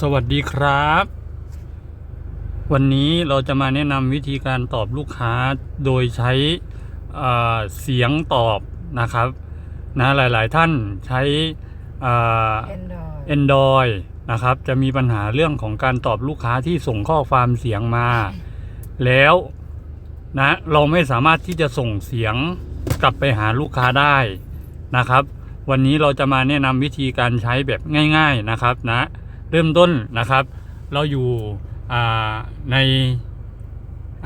สวัสดีครับ วันนี้เราจะมาแนะนำวิธีการตอบลูกค้าโดยใช้เอ่อเสียงตอบนะครับนะหลาย ๆ ท่านใช้เอ่อ Android Android นะครับ จะมีปัญหาเรื่องของการตอบลูกค้าที่ส่งข้อความเสียงมา แล้วนะเราไม่สามารถที่จะส่งเสียงกลับไปหาลูกค้าได้นะครับ วันนี้เราจะมาแนะนำวิธีการใช้แบบง่าย ๆ นะครับนะ เริ่มต้นนะครับ เราอยู่ใน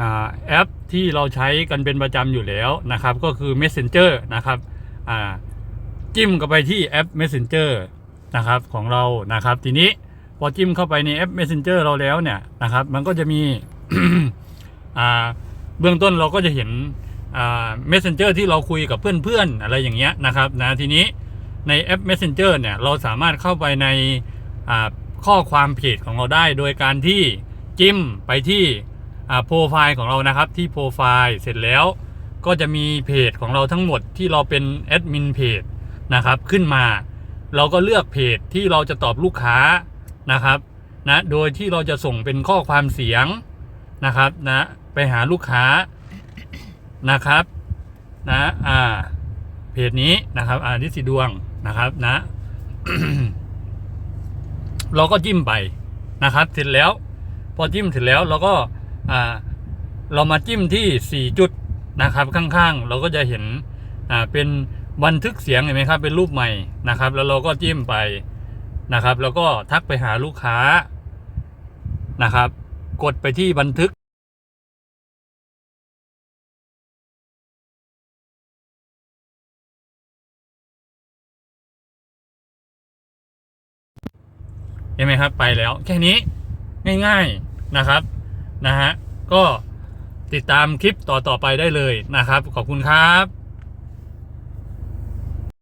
อแอปที่เราใช้กันเป็นประจำอยู่แล้วนะครับ ก็คือ Messenger นะครับจิ้มเข้าไปที่แอป Messenger นะครับของเรานะครับ ทีนี้พอจิ้มเข้าไปในแอป Messenger เราแล้วเนี่ยนะครับ มันก็จะมีเบื้องต้นเราก็จะเห็นอ่า Messenger ที่เราคุยกับเพื่อนๆอะไรอย่างเงี้ยนะครับนะทีนี้ในแอป Messenger เนี่ยเราสามารถเข้าไปใน ข้อความเพจของเราได้ โดยการที่จิ้มไปที่โปรไฟล์ของเรานะครับที่โปรไฟล์เสร็จแล้วก็จะมีเพจของเราทั้งหมดที่เราเป็นแอดมินเพจนะครับขึ้นมา เราก็เลือกเพจที่เราจะตอบลูกค้านะครับนะโดยที่เราจะส่งเป็นข้อความเสียงนะครับนะไปหาลูกค้านะครับนะอ่าเพจนี้นะครับอ่านิสิดวงนะครับนะ เราก็จิ้มไปนะครับ เสร็จแล้ว พอจิ้มเสร็จแล้วเราก็เรามาจิ้มที่ 4 จุดนะครับข้างๆ เราก็จะเห็นเป็นบันทึกเสียงเห็นไหมครับ เป็นรูปใหม่นะครับ แล้วเราก็จิ้มไปนะครับ แล้วก็ทักไปหาลูกค้านะครับ กดไปที่บันทึก เห็นไหมครับ ไปแล้วแค่นี้ง่ายๆนะครับนะฮะก็ติดตามคลิปต่อๆไปได้เลยนะครับ ขอบคุณครับ